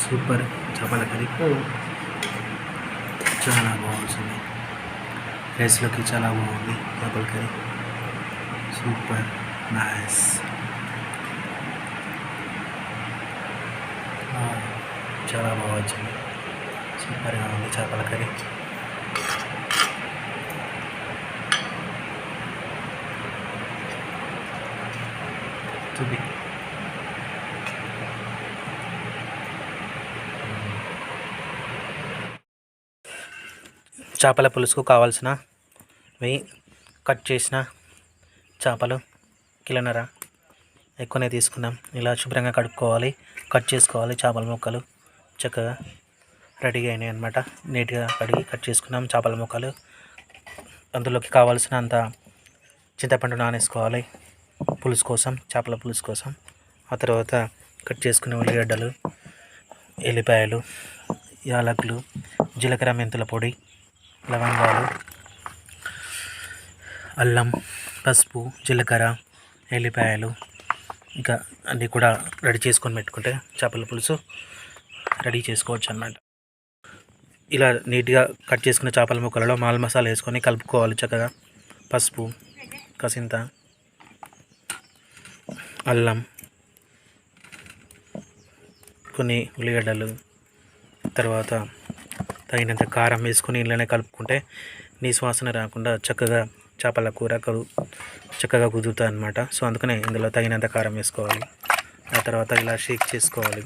Super చేపల curry చాలా బాగుంటుంది రైస్లోకి చాలా బాగుంది చేపల కర్రీ సూపర్ నైస్ చాలా బాగా వచ్చింది సూపర్గా ఉంది చేపల కర్రీ చూపి చేపల పులుసుకు కావాల్సినవి కట్ చేసిన చేపలు కిలోన్నర ఎక్కువనే తీసుకున్నాం ఇలా శుభ్రంగా కడుక్కోవాలి కట్ చేసుకోవాలి చేపల ముక్కలు. చక్కగా రెడీగా అయినాయి అనమాట నీట్గా కడిగి కట్ చేసుకున్నాం చేపల ముక్కలు. అందులోకి కావాల్సిన అంత చింతపండు నానేసుకోవాలి పులుసు కోసం చేపల పులుసు కోసం. ఆ తర్వాత కట్ చేసుకునే ఉల్లిగడ్డలు ఎల్లిపాయలు యాలకులు జీలకర్ర మెంతుల పొడి లవంగాలు అల్లం పసుపు జీలకర్ర ఎల్లిపాయలు ఇంకా అన్నీ కూడా రెడీ చేసుకొని పెట్టుకుంటే చేపల పులుసు రెడీ చేసుకోవచ్చు అన్నమాట. ఇలా నీట్గా కట్ చేసుకున్న చేపల ముక్కలలో మాల్ మసాలా వేసుకొని కలుపుకోవాలి చక్కగా. పసుపు కసింత అల్లం కొన్ని ఉల్లిగడ్డలు తర్వాత తగినంత కారం వేసుకొని ఇళ్ళనే కలుపుకుంటే నీ సువాసన రాకుండా చక్కగా చేపల కూర కలు చక్కగా కుదురుతుంది అనమాట సో అందుకనే ఇందులో తగినంత కారం వేసుకోవాలి. ఆ తర్వాత ఇలా షేక్ చేసుకోవాలి.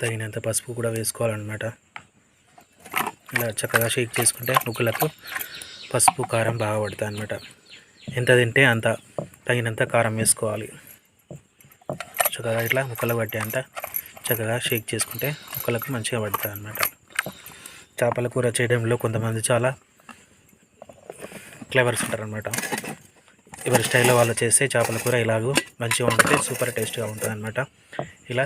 తగినంత పసుపు కూడా వేసుకోవాలన్నమాట. ఇలా చక్కగా షేక్ చేసుకుంటే ముగ్గులకు పసుపు కారం బాగా పడుతుంది అనమాట ఎంత తింటే అంత తగినంత కారం వేసుకోవాలి. చక్కగా ఇట్లా ముక్కలు పట్టే అంత చక్కగా షేక్ చేసుకుంటే ముక్కలకు మంచిగా పడుతుంది అనమాట చేపల కూర చేయడంలో కొంతమంది చాలా క్లెవర్స్ ఉంటారనమాట ఎవరి స్టైల్లో వాళ్ళు చేస్తే చేపల కూర ఇలాగూ మంచిగా ఉంటుంది సూపర్ టేస్ట్గా ఉంటుంది అనమాట ఇలా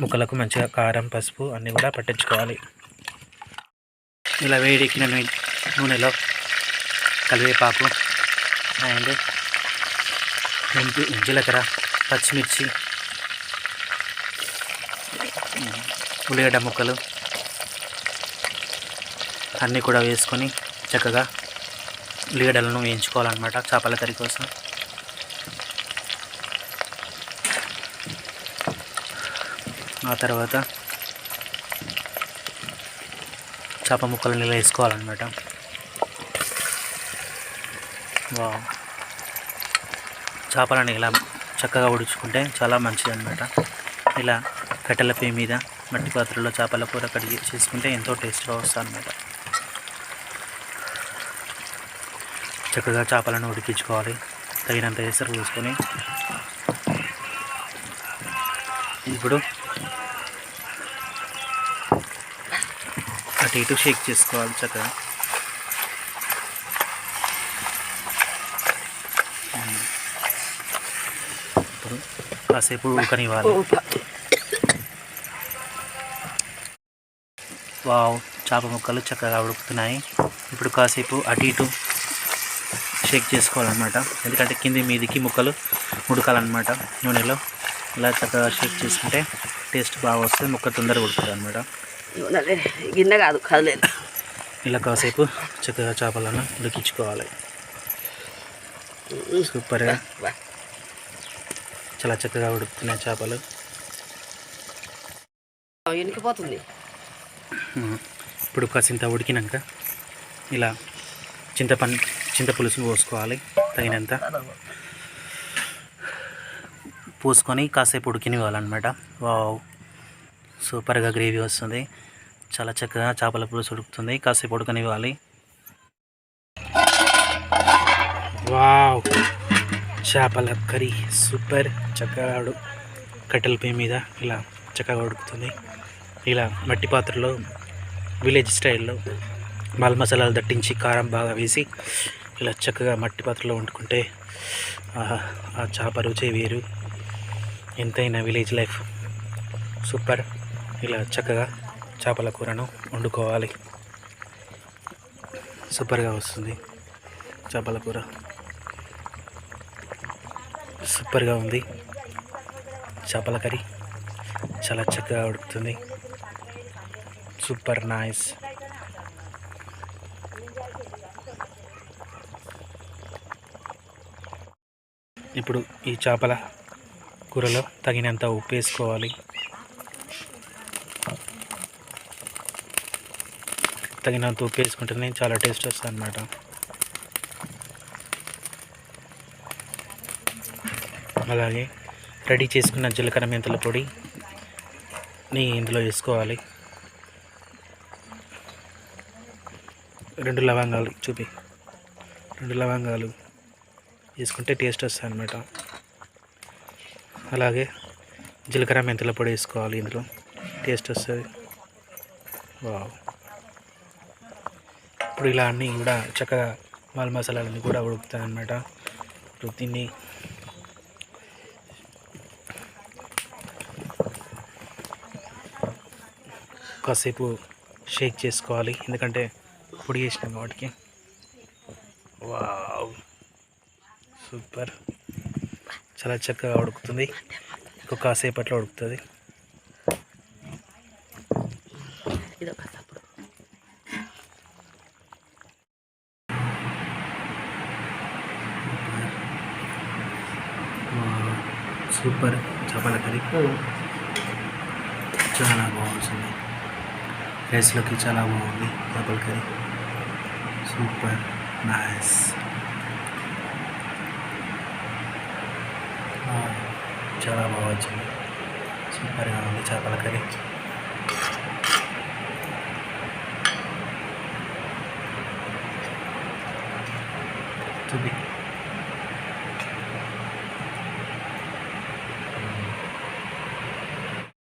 ముక్కలకు మంచిగా కారం పసుపు అన్నీ కూడా పట్టించుకోవాలి. ఇలా వేడెక్కిన నూనెలో కలివేపాకు అండ్ జీలకర్ర పచ్చిమిర్చి ఉల్లిగడ్డ ముక్కలు అన్నీ కూడా వేసుకొని చక్కగా ఉల్లిగడ్డలను వేయించుకోవాలన్నమాట చేపల కర్రీ కోసం. ఆ తర్వాత చేప ముక్కలు ఇలా వేసుకోవాలన్నమాట. వా చేపలను ఇలా చక్కగా ఉడుచుకుంటే చాలా మంచిది అనమాట ఇలా కట్టెల పొయ్యి మీద మట్టి పాత్రలో చేపల కూర కడిగి చేసుకుంటే ఎంతో టేస్ట్గా వస్తుంది అనమాట చక్కగా చేపలను ఉడికించుకోవాలి. తగినంత ఎసరు పోసుకొని ఇప్పుడు అటు ఇటు షేక్ చేసుకోవాలి చక్కగా. ఇప్పుడు కాసేపు ఉడకనివ్వాలి. వావ్ చేప ముక్కలు చక్కగా ఉడుకుతున్నాయి. ఇప్పుడు కాసేపు అటు ఇటు షేక్ చేసుకోవాలన్నమాట. ఎందుకంటే కింది మీదికి ముక్కలు ఉడకాలన్నమాట నూనెలో. ఇలా చక్కగా షేక్ చేసుకుంటే టేస్ట్ బాగా వస్తుంది ముక్క తొందరగా ఉడుకుతుంది అనమాట గిన్నె కాదు కదలేదు. ఇలా కాసేపు చక్కగా చేపలను ఉడికించుకోవాలి. సూపర్గా. చాలా చక్కగా ఉడుకుతున్నాయి చేపలు. ఎనికిపోతుంది. ఇప్పుడు కాసింత ఉడికినాక ఇలా చింతపండు చింతపులుసును పోసుకోవాలి తగినంత. పోసుకొని కాసేపు ఉడికినివ్వాలన్నమాట. వావ్! సూపర్గా గ్రేవీ వస్తుంది. చాలా చక్కగా చేపల పులుసు ఉడుకుతుంది. కాసేపు ఉడకనివ్వాలి. వావ్! చేపల కర్రీ సూపర్! చక్కగా ఉడు- కట్టెల పే మీద ఇలా చక్కగా ఉడుకుతుంది. ఇలా మట్టి పాత్రలో విలేజ్ స్టైల్లో మాల్ మసాలాలు దట్టించి కారం బాగా వేసి ఇలా చక్కగా మట్టి పాత్రలో వండుకుంటే ఆ చేప రుచే వేరు. ఎంతైనా విలేజ్ లైఫ్ సూపర్. ఇలా చక్కగా చేపల కూరను వండుకోవాలి. సూపర్గా వస్తుంది చేపల కూర. సూపర్గా ఉంది. చేపల కర్రీ చాలా చక్కగా ఉడుకుతుంది. సూపర్ నైస్ ఇప్పుడు ఈ చేపల కూరలో తగినంత ఉప్పు వేసుకోవాలి. తగినంత ఉప్పు వేసుకుంటేనే చాలా టేస్ట్ వస్తుంది అన్నమాట. అలాగే రెడీ చేసుకున్న జీలకర్ర మెంతుల పొడి ని ఇందులో వేసుకోవాలి. రెండు లవంగాలు చూపి. రెండు లవంగాలు వేసుకుంటే టేస్ట్ వస్తుంది అనమాట అలాగే జీలకర్ర మెంతుల పొడి వేసుకోవాలి ఇందులో. టేస్ట్ వస్తుంది. వావ్. ఇప్పుడు ఇలా అన్నీ కూడా చక్కగా మాల్ మసాలాలన్నీ కూడా ఉడుకుతాయి అనమాట ఇప్పుడు దీన్ని కాసేపు షేక్ చేసుకోవాలి. ఎందుకంటే పొడి చేసినాం వాటికి వావ్. సూపర్. చాలా చక్కగా ఉడుకుతుంది. ఇంకొక కాసేపట్లో ఉడుకుతుంది. సూపర్ చేపల కర్రీ. చాలా బాగుంటుంది రైస్లోకి చాలా బాగుంది చేపల కర్రీ. సూపర్ నైస్ చాలా బాగా వచ్చింది సూపర్గా ఉంది చేపల కర్రీ చూపి